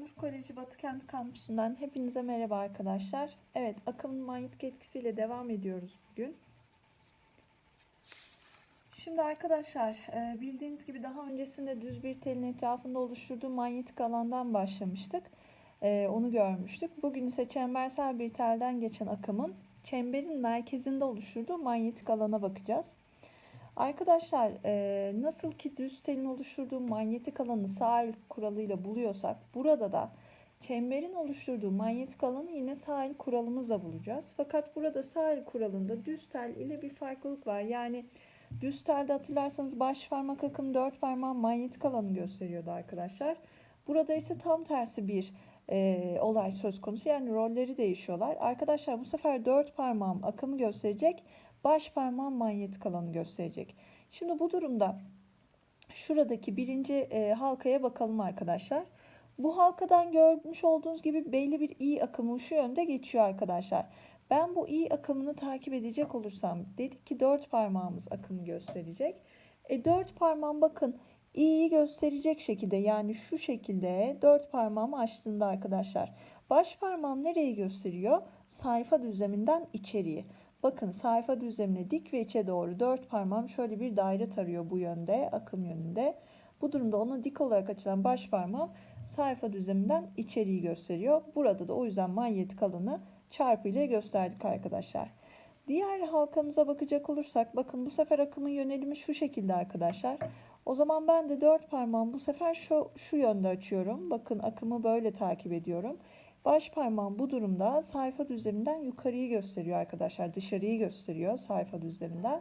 Onur Koleji Batıkent Kampüsü'nden hepinize merhaba arkadaşlar. Evet, akımın manyetik etkisiyle devam ediyoruz bugün. Şimdi arkadaşlar, e, bildiğiniz gibi daha öncesinde düz bir telin etrafında oluşturduğu manyetik alandan başlamıştık. E, Onu görmüştük. Bugün ise çembersel bir telden geçen akımın çemberin merkezinde oluşturduğu manyetik alana bakacağız. Arkadaşlar e, nasıl ki düz telin oluşturduğu manyetik alanı sahil kuralıyla buluyorsak burada da çemberin oluşturduğu manyetik alanı yine sahil kuralımızla bulacağız. Fakat burada sahil kuralında düz tel ile bir farklılık var. Yani düz telde hatırlarsanız baş parmak akım dört parmağın manyetik alanı gösteriyordu arkadaşlar. Burada ise tam tersi bir e, olay söz konusu. Yani rolleri değişiyorlar. Arkadaşlar bu sefer dört parmağım akımı gösterecek baş parmağın manyetik alanı gösterecek. Şimdi bu durumda şuradaki birinci e, halkaya bakalım arkadaşlar. Bu halkadan görmüş olduğunuz gibi belli bir i akımı şu yönde geçiyor arkadaşlar. Ben bu i akımını takip edecek olursam dedik ki dört parmağımız akımı gösterecek. E dört parmağım bakın i'yi gösterecek şekilde yani şu şekilde dört parmağımı açtığında arkadaşlar baş parmağım nereyi gösteriyor? Sayfa düzleminden içeriye. Bakın sayfa düzlemine dik ve içe doğru dört parmağım şöyle bir daire tarıyor bu yönde, akım yönünde. Bu durumda ona dik olarak açılan baş parmağım sayfa düzleminden içeriği gösteriyor. Burada da o yüzden manyetik alanı çarpı ile gösterdik arkadaşlar. Diğer halkamıza bakacak olursak bakın bu sefer akımın yönelimi şu şekilde arkadaşlar. O zaman ben de dört parmağım bu sefer şu, şu yönde açıyorum. Bakın akımı böyle takip ediyorum. Baş parmağım bu durumda sayfa düzleminden yukarıyı gösteriyor arkadaşlar. Dışarıyı gösteriyor sayfa düzleminden.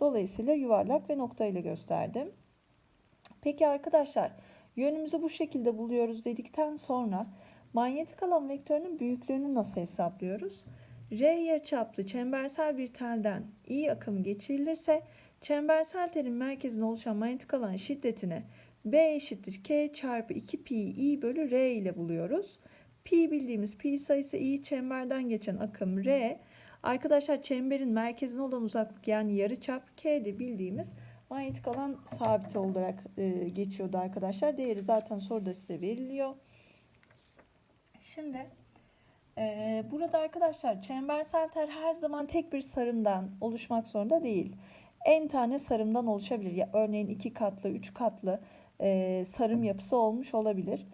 Dolayısıyla yuvarlak ve nokta ile gösterdim. Peki arkadaşlar yönümüzü bu şekilde buluyoruz dedikten sonra manyetik alan vektörünün büyüklüğünü nasıl hesaplıyoruz? R yarıçaplı çembersel bir telden I akımı geçirilirse çembersel telin merkezinde oluşan manyetik alan şiddetini B eşittir K çarpı 2 pi I bölü R ile buluyoruz. Pi bildiğimiz pi sayısı i çemberden geçen akım r. Arkadaşlar çemberin merkezine olan uzaklık yani yarıçap k de bildiğimiz manyetik alan sabiti olarak e, geçiyordu arkadaşlar. Değeri zaten soruda size veriliyor. Şimdi e, burada arkadaşlar çembersel tel her zaman tek bir sarımdan oluşmak zorunda değil. En tane sarımdan oluşabilir. Ya, örneğin iki katlı, üç katlı e, sarım yapısı olmuş olabilir.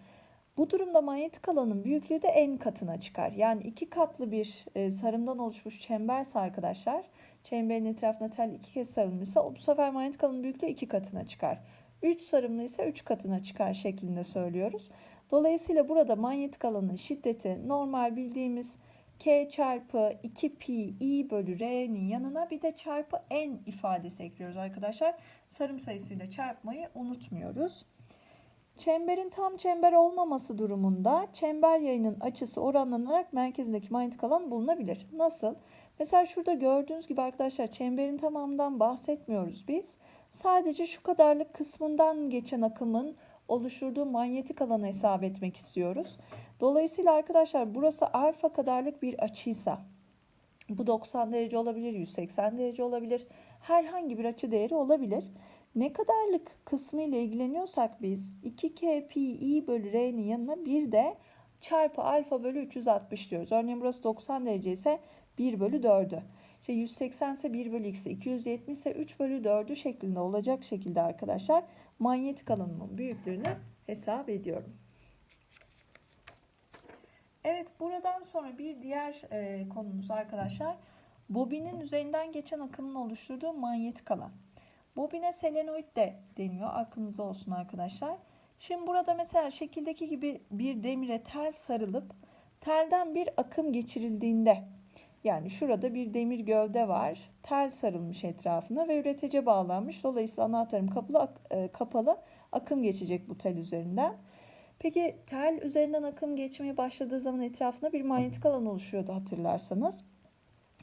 Bu durumda manyetik alanın büyüklüğü de en katına çıkar. Yani iki katlı bir e, sarımdan oluşmuş çemberse arkadaşlar, çemberin etrafına tel iki kez sarılmışsa bu sefer manyetik alanın büyüklüğü iki katına çıkar. Üç sarımlı ise üç katına çıkar şeklinde söylüyoruz. Dolayısıyla burada manyetik alanın şiddeti normal bildiğimiz K çarpı 2 pi i bölü r'nin yanına bir de çarpı n ifadesi ekliyoruz arkadaşlar. Sarım sayısıyla çarpmayı unutmuyoruz. Çemberin tam çember olmaması durumunda çember yayının açısı oranlanarak merkezindeki manyetik alan bulunabilir. Nasıl? Mesela şurada gördüğünüz gibi arkadaşlar çemberin tamamından bahsetmiyoruz biz. Sadece şu kadarlık kısmından geçen akımın oluşturduğu manyetik alanı hesap etmek istiyoruz. Dolayısıyla arkadaşlar burası alfa kadarlık bir açıysa bu 90 derece olabilir, 180 derece olabilir. Herhangi bir açı değeri olabilir. Ne kadarlık kısmı ile ilgileniyorsak biz 2k pi bölü r'nin yanına bir de çarpı alfa bölü 360 diyoruz. Örneğin burası 90 derece ise 1 bölü 4'ü. İşte 180 ise 1 bölü x'i, 270 ise 3 bölü 4'ü şeklinde olacak şekilde arkadaşlar manyetik alanının büyüklüğünü hesap ediyorum. Evet buradan sonra bir diğer e, konumuz arkadaşlar bobinin üzerinden geçen akımın oluşturduğu manyetik alan. Bobine selenoid de deniyor. Aklınızda olsun arkadaşlar. Şimdi burada mesela şekildeki gibi bir demire tel sarılıp telden bir akım geçirildiğinde yani şurada bir demir gövde var. Tel sarılmış etrafına ve üretece bağlanmış. Dolayısıyla anahtarım kapalı, kapalı akım geçecek bu tel üzerinden. Peki tel üzerinden akım geçmeye başladığı zaman etrafında bir manyetik alan oluşuyordu hatırlarsanız.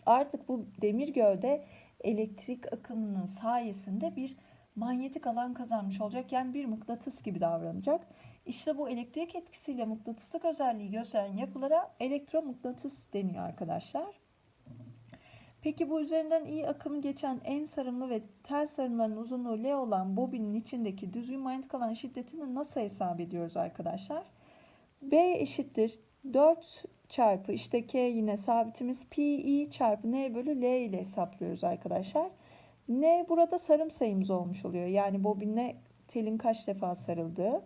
Artık bu demir gövde elektrik akımının sayesinde bir manyetik alan kazanmış olacak. Yani bir mıknatıs gibi davranacak. İşte bu elektrik etkisiyle mıknatıslık özelliği gösteren yapılara elektromıknatıs deniyor arkadaşlar. Peki bu üzerinden iyi akım geçen en sarımlı ve tel sarımların uzunluğu L olan bobinin içindeki düzgün manyetik alan şiddetini nasıl hesap ediyoruz arkadaşlar? B eşittir 4 çarpı işte K yine sabitimiz pi çarpı N bölü L ile hesaplıyoruz arkadaşlar. N burada sarım sayımız olmuş oluyor. Yani bobinle telin kaç defa sarıldığı.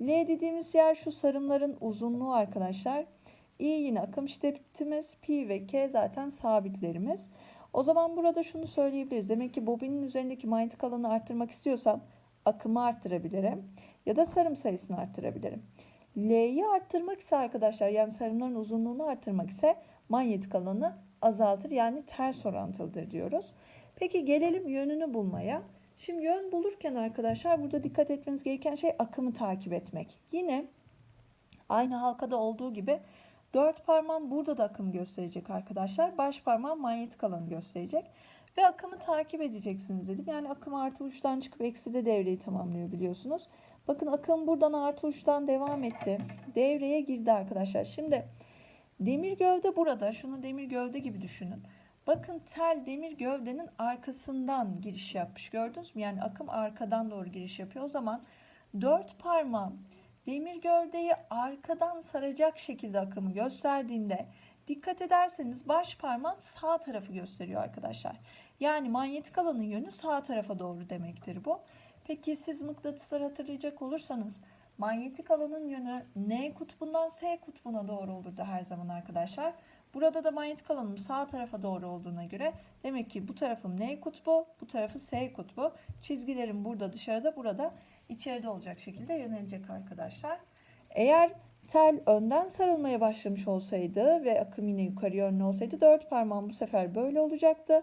L dediğimiz yer şu sarımların uzunluğu arkadaşlar. I yine akım şiddetimiz, pi ve K zaten sabitlerimiz. O zaman burada şunu söyleyebiliriz. Demek ki bobinin üzerindeki manyetik alanı arttırmak istiyorsam akımı arttırabilirim ya da sarım sayısını arttırabilirim. L'yi arttırmak ise arkadaşlar yani sarımların uzunluğunu arttırmak ise manyetik alanı azaltır yani ters orantılıdır diyoruz. Peki gelelim yönünü bulmaya. Şimdi yön bulurken arkadaşlar burada dikkat etmeniz gereken şey akımı takip etmek. Yine aynı halkada olduğu gibi dört parmağım burada da akım gösterecek arkadaşlar. Baş parmağım manyetik alanı gösterecek. Ve akımı takip edeceksiniz dedim. Yani akım artı uçtan çıkıp eksi de devreyi tamamlıyor biliyorsunuz. Bakın akım buradan artı uçtan devam etti. Devreye girdi arkadaşlar. Şimdi demir gövde burada. Şunu demir gövde gibi düşünün. Bakın tel demir gövdenin arkasından giriş yapmış. Gördünüz mü? Yani akım arkadan doğru giriş yapıyor. O zaman dört parmağım demir gövdeyi arkadan saracak şekilde akımı gösterdiğinde dikkat ederseniz baş parmağım sağ tarafı gösteriyor arkadaşlar. Yani manyetik alanın yönü sağ tarafa doğru demektir bu. Peki siz mıknatısları hatırlayacak olursanız manyetik alanın yönü N kutbundan S kutbuna doğru olurdu her zaman arkadaşlar. Burada da manyetik alanım sağ tarafa doğru olduğuna göre demek ki bu tarafım N kutbu, bu tarafı S kutbu. Çizgilerim burada dışarıda, burada içeride olacak şekilde yönelecek arkadaşlar. Eğer tel önden sarılmaya başlamış olsaydı ve akım yine yukarı yönlü olsaydı dört parmağım bu sefer böyle olacaktı.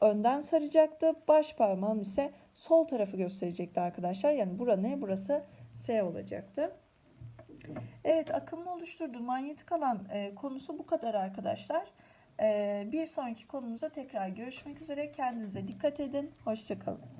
Önden saracaktı. Baş parmağım ise sol tarafı gösterecekti arkadaşlar. Yani bura ne? Burası S olacaktı. Evet akımın oluşturduğu manyetik alan e, konusu bu kadar arkadaşlar. E, bir sonraki konumuzda tekrar görüşmek üzere. Kendinize dikkat edin. Hoşçakalın.